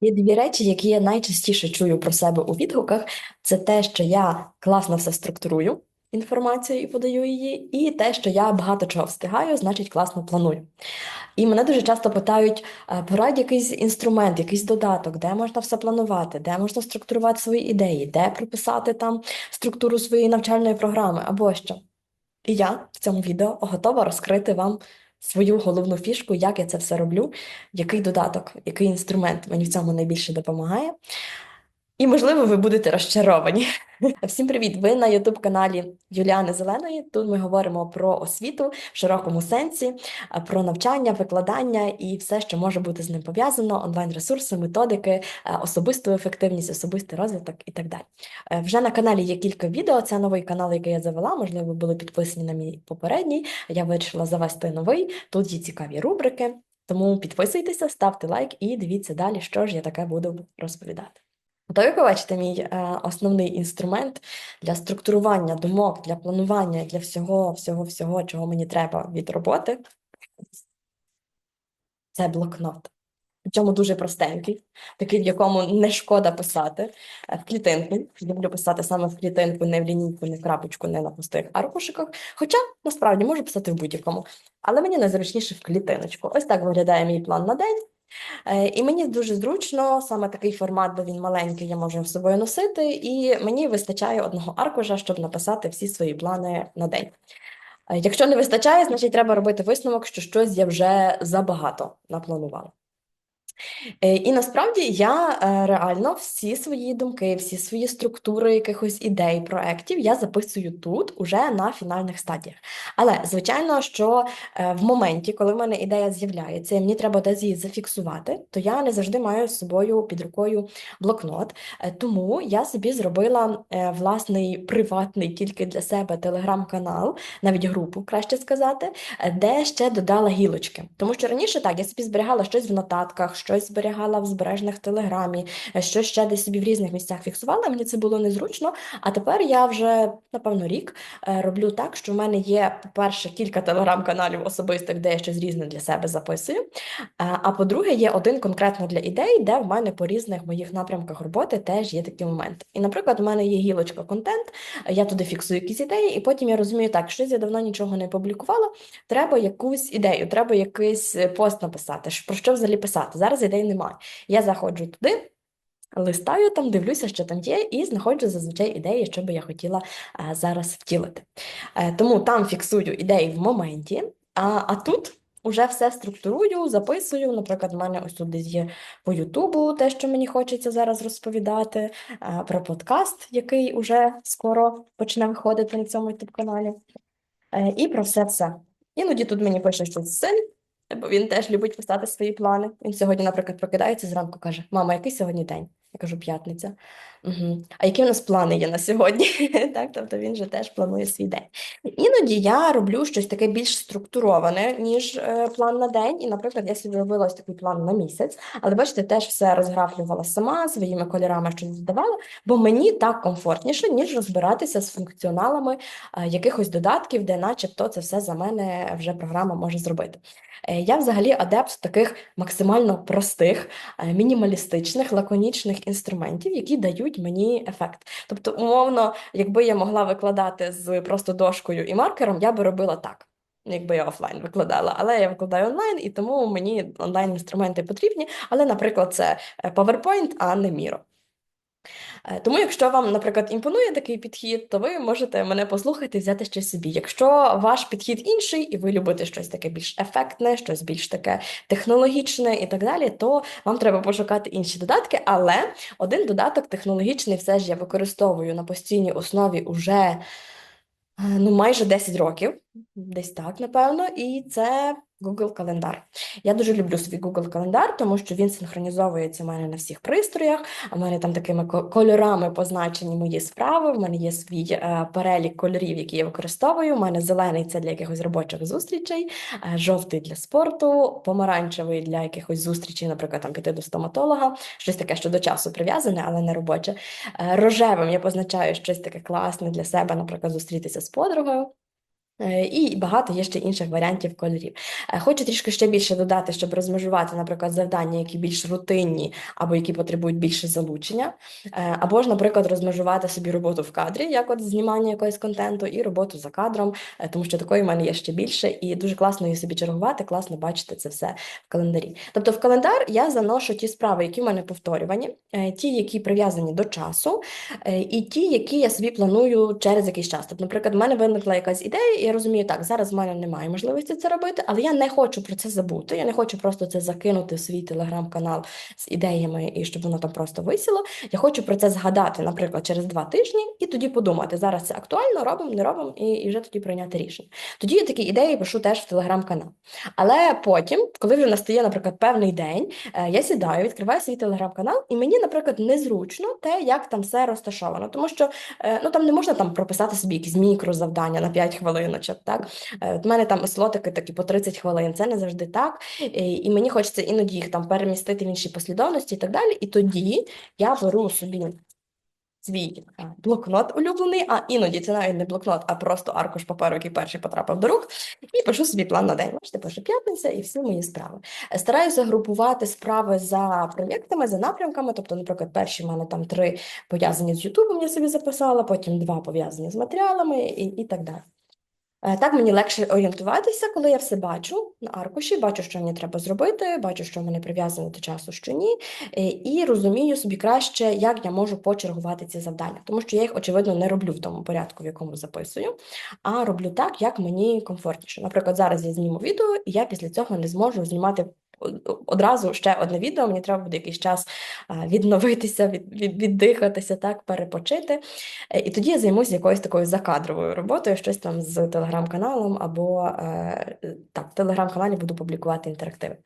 Є дві речі, які я найчастіше чую про себе у відгуках. Це те, що я класно все структурую інформацію і подаю її, і те, що я багато чого встигаю, значить класно планую. І мене дуже часто питають, порадь якийсь інструмент, якийсь додаток, де можна все планувати, де можна структурувати свої ідеї, де прописати там структуру своєї навчальної програми або що. І я в цьому відео готова розкрити вам свою головну фішку, як я це все роблю, який додаток, який інструмент мені в цьому найбільше допомагає. І, можливо, ви будете розчаровані. Всім привіт! Ви на Ютуб-каналі Юліани Зеленої. Тут ми говоримо про освіту в широкому сенсі, про навчання, викладання і все, що може бути з ним пов'язано: онлайн-ресурси, методики, особисту ефективність, особистий розвиток і так далі. Е, Вже на каналі є кілька відео. Це новий канал, який я завела. Можливо, ви були підписані на мій попередній. Я вирішила завести новий. Тут є цікаві рубрики. Тому підписуйтеся, ставте лайк і дивіться далі, що ж я таке буду розповідати. Готові побачити мій е, основний інструмент для структурування думок, для планування, для всього, всього, всього, чого мені треба від роботи. Це блокнот. Причому дуже простенький, такий, в якому не шкода писати. Е, В клітинку. Люблю писати саме в клітинку, не в лінійку, не в крапочку, не на пустих аркушиках. Хоча насправді можу писати в будь-якому. Але мені найзручніше в клітиночку. Ось так виглядає мій план на день. Е, І мені дуже зручно, саме такий формат, бо він маленький, я можу з собою носити, і мені вистачає одного аркуша, щоб написати всі свої плани на день. Е, Якщо не вистачає, значить треба робити висновок, що щось я вже забагато напланувала. Е, І насправді я е, реально всі свої думки, всі свої структури якихось ідей, проєктів я записую тут, уже на фінальних стадіях. Але звичайно, що е, в моменті, коли в мене ідея з'являється, і мені треба десь її зафіксувати, то я не завжди маю з собою під рукою блокнот. Тому я собі зробила власний приватний тільки для себе телеграм-канал, навіть групу, краще сказати, де ще додала гілочки. Тому що раніше так, я собі зберігала щось в нотатках, щось зберігала в збережних телеграмі, е, щось ще десь собі в різних місцях фіксувала. Мені це було незручно. А тепер я вже, напевно, рік е, роблю так, що в мене є, по-перше, кілька телеграм-каналів особистих, де я щось різне для себе записую. Е, А по-друге, є один конкретно для ідей, де в мене по різних моїх напрямках роботи теж є такі моменти. І, наприклад, у мене є гілочка контент, я туди фіксую якісь ідеї, і потім я розумію, так, щось я давно нічого не публікувала, треба якусь ідею, треба якийсь пост написати, про що взагалі писати. Зараз ідей немає. Я заходжу туди. Листаю там, дивлюся, що там є, і знаходжу зазвичай ідеї, що би я хотіла е, зараз втілити. Е, тому там фіксую ідеї в моменті, а, а тут уже все структурую, записую. Наприклад, в мене ось тут десь є по Ютубу те, що мені хочеться зараз розповідати, е, про подкаст, який уже скоро почне виходити на цьому ютуб-каналі, е, і про все-все. Іноді тут мені пише щось син, бо він теж любить писати свої плани. Він сьогодні, наприклад, прокидається зранку, каже: Мама, який сьогодні день? Я кажу, п'ятниця. Угу. А які в нас плани є на сьогодні? Так, тобто він же теж планує свій день. Іноді я роблю щось таке більш структуроване, ніж е, план на день. І, наприклад, я собі робила ось такий план на місяць, але бачите, теж все розграфлювала сама своїми кольорами, що додавала, бо мені так комфортніше, ніж розбиратися з функціоналами е, якихось додатків, де начебто це все за мене вже програма може зробити. Е, Я взагалі адепт таких максимально простих, е, мінімалістичних, лаконічних інструментів, які дають мені ефект. Тобто, умовно, якби я могла викладати з просто дошкою і маркером, я би робила так. Якби я офлайн викладала, але я викладаю онлайн, і тому мені онлайн-інструменти потрібні. Але, наприклад, це е, PowerPoint, а не Miro. Е, Тому, якщо вам, наприклад, імпонує такий підхід, то ви можете мене послухати і взяти щось собі. Якщо ваш підхід інший, і ви любите щось таке більш ефектне, щось більш таке технологічне і так далі, то вам треба пошукати інші додатки. Але один додаток технологічний все ж я використовую на постійній основі уже е, ну, майже 10 років, десь так, напевно, і це Google Календар. Я дуже люблю свій Google Календар, тому що він синхронізовується в мене на всіх пристроях, а в мене там такими кольорами позначені мої справи, в мене є свій е, перелік кольорів, які я використовую. У мене зелений це для якихось робочих зустрічей, е, жовтий для спорту, помаранчевий для якихось зустрічей, наприклад, там піти до стоматолога, щось таке, що до часу прив'язане, але не робоче. Е, рожевим я позначаю щось таке класне для себе, наприклад, зустрітися з подругою. Е, І багато є ще інших варіантів кольорів. Е, Хочу трішки ще більше додати, щоб розмежувати, наприклад, завдання, які більш рутинні або які потребують більше залучення. Е, Або ж, наприклад, розмежувати собі роботу в кадрі, як от знімання якогось контенту, і роботу за кадром, тому що такої в мене є ще більше, і дуже класно її собі чергувати, класно бачити це все в календарі. Тобто в календар я заношу ті справи, які в мене повторювані, ті, які прив'язані до часу, і ті, які я собі планую через якийсь час. Тобто, наприклад, в мене виникла якась ідея, я розумію, так, зараз в мене немає можливості це робити, але я не хочу про це забути. Я не хочу просто це закинути в свій телеграм-канал з ідеями і щоб воно там просто висіло. Я хочу про це згадати, наприклад, через два тижні, і тоді подумати, зараз це актуально, робимо, не робимо, і, і вже тоді прийняти рішення. Тоді я такі ідеї пишу теж в телеграм-канал. Але потім, коли вже настає, наприклад, певний день, е, я сідаю, відкриваю свій телеграм-канал, і мені, наприклад, незручно те, як там все розташовано, тому що е, ну там не можна там прописати собі якісь мікрозавдання на 5 хвилиночок. Так Е, от мене там слотики такі по 30 хвилин. Це не завжди так. І, мені хочеться іноді їх там перемістити в інші послідовності і так далі. І тоді я беру собі. Свій е, блокнот улюблений, а іноді це навіть не блокнот, а просто аркуш паперу, який перший потрапив до рук, і пишу собі план на день. Бачите, пишу п'ятниця і всі мої справи. Е, Стараюся групувати справи за проєктами, за напрямками. Тобто, наприклад, перші в мене там три пов'язані з Ютубом, я собі записала, потім два пов'язані з матеріалами і, і так далі. Е, Так мені легше орієнтуватися, коли я все бачу на аркуші, бачу, що мені треба зробити, бачу, що в мене прив'язано до часу, що ні, е, і розумію собі краще, як я можу почергувати ці завдання, тому що я їх, очевидно, не роблю в тому порядку, в якому записую, а роблю так, як мені комфортніше. Наприклад, зараз я зніму відео, і я після цього не зможу знімати одразу ще одне відео. Мені треба буде якийсь час відновитися, від, від, віддихатися, так, перепочити. Е, І тоді я займуся якоюсь такою закадровою роботою, щось там з телеграм-каналом, або е, так, в телеграм-каналі буду публікувати інтерактиви.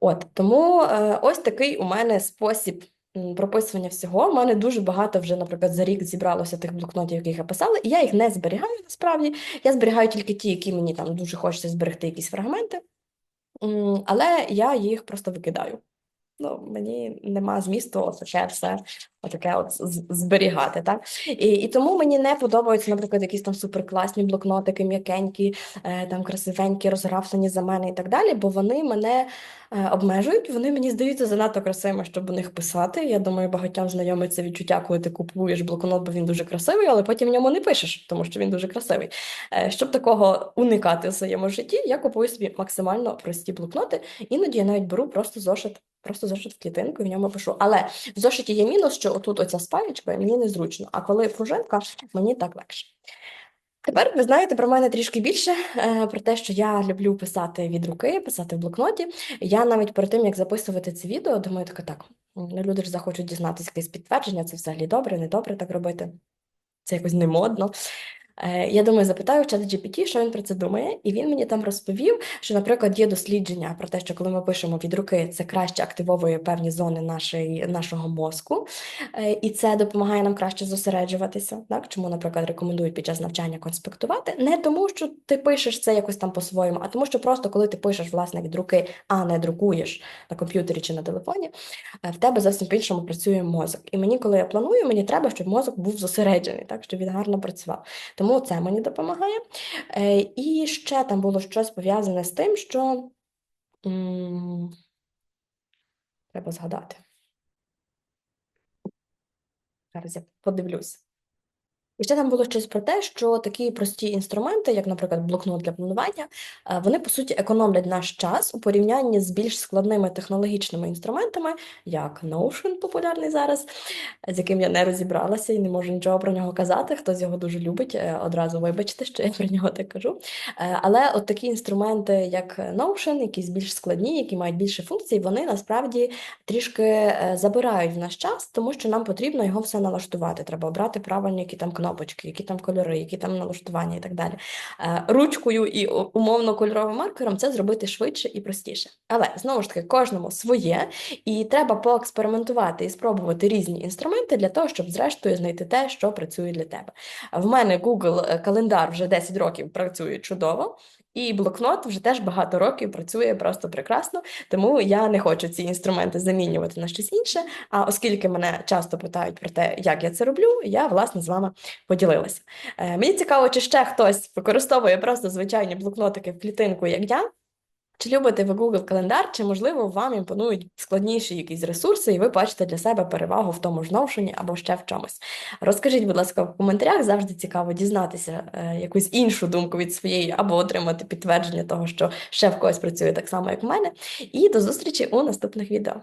От тому е, ось такий у мене спосіб прописування всього. У мене дуже багато вже, наприклад, за рік зібралося тих блокнотів, яких я писала, і я їх не зберігаю насправді. Я зберігаю тільки ті, які мені там дуже хочеться зберегти якісь фрагменти, але я їх просто викидаю. Ну, мені нема змісту таке все отаке от зберігати, так? І, і тому мені не подобаються, наприклад, якісь там суперкласні блокнотики, м'якенькі, е, там красивенькі, розграфлені за мене і так далі, бо вони мене е, обмежують, вони мені здаються занадто красивими, щоб у них писати. Я думаю, багатьом знайоме це відчуття, коли ти купуєш блокнот, бо він дуже красивий, але потім в ньому не пишеш, тому що він дуже красивий. Е, Щоб такого уникати в своєму житті, я купую собі максимально прості блокноти. Іноді я навіть беру просто зошит. Просто зошит в клітинку і в ньому пишу. Але в зошиті є мінус, що отут оця спаєчка, мені незручно, а коли пружинка, мені так легше. Тепер ви знаєте про мене трішки більше, е, про те, що я люблю писати від руки, писати в блокноті. Я навіть перед тим, як записувати це відео, думаю, така так, ну, люди ж захочуть дізнатися якесь підтвердження, це взагалі добре, не добре так робити. Це якось не модно. Е, Я думаю, запитаю чат GPT, що він про це думає, і він мені там розповів, що, наприклад, є дослідження про те, що коли ми пишемо від руки, це краще активовує певні зони нашої, нашого мозку, Е, і це допомагає нам краще зосереджуватися. Так? Чому, наприклад, рекомендують під час навчання конспектувати? Не тому, що ти пишеш це якось там по-своєму, а тому, що просто коли ти пишеш власне від руки, а не друкуєш на комп'ютері чи на телефоні, е, в тебе зовсім по-іншому працює мозок. І мені, коли я планую, мені треба, щоб мозок був зосереджений, так, щоб він гарно працював. Тому це мені допомагає. Е, І ще там було щось пов'язане з тим, що треба згадати. Зараз я подивлюсь. І ще там було щось про те, що такі прості інструменти, як, наприклад, блокнот для планування, е, вони по суті економлять наш час у порівнянні з більш складними технологічними інструментами, як Notion, популярний зараз, з яким я не розібралася і не можу нічого про нього казати. Хтось його дуже любить, е, одразу вибачте, що я про нього так кажу. Е, Але от такі інструменти, як Notion, якісь більш складні, які мають більше функцій, вони насправді трішки забирають в наш час, тому що нам потрібно його все налаштувати. Треба обрати правильні які там кнопочки, які там кольори, які там налаштування і так далі. Е, Ручкою і умовно кольоровим маркером це зробити швидше і простіше. Але знову ж таки, кожному своє, і треба поекспериментувати і спробувати різні інструменти для того, щоб зрештою знайти те, що працює для тебе. В мене Google е, календар вже 10 років працює чудово. І блокнот вже теж багато років працює просто прекрасно, тому я не хочу ці інструменти замінювати на щось інше. А оскільки мене часто питають про те, як я це роблю, я власне з вами поділилася. Е, Мені цікаво, чи ще хтось використовує просто звичайні блокнотики в клітинку, як я. Чи любите ви Google календар, чи можливо вам імпонують складніші якісь ресурси, і ви бачите для себе перевагу в тому ж новшині або ще в чомусь? Розкажіть, будь ласка, в коментарях завжди цікаво дізнатися е, якусь іншу думку від своєї, або отримати підтвердження того, що ще в когось працює так само, як в мене. І до зустрічі у наступних відео.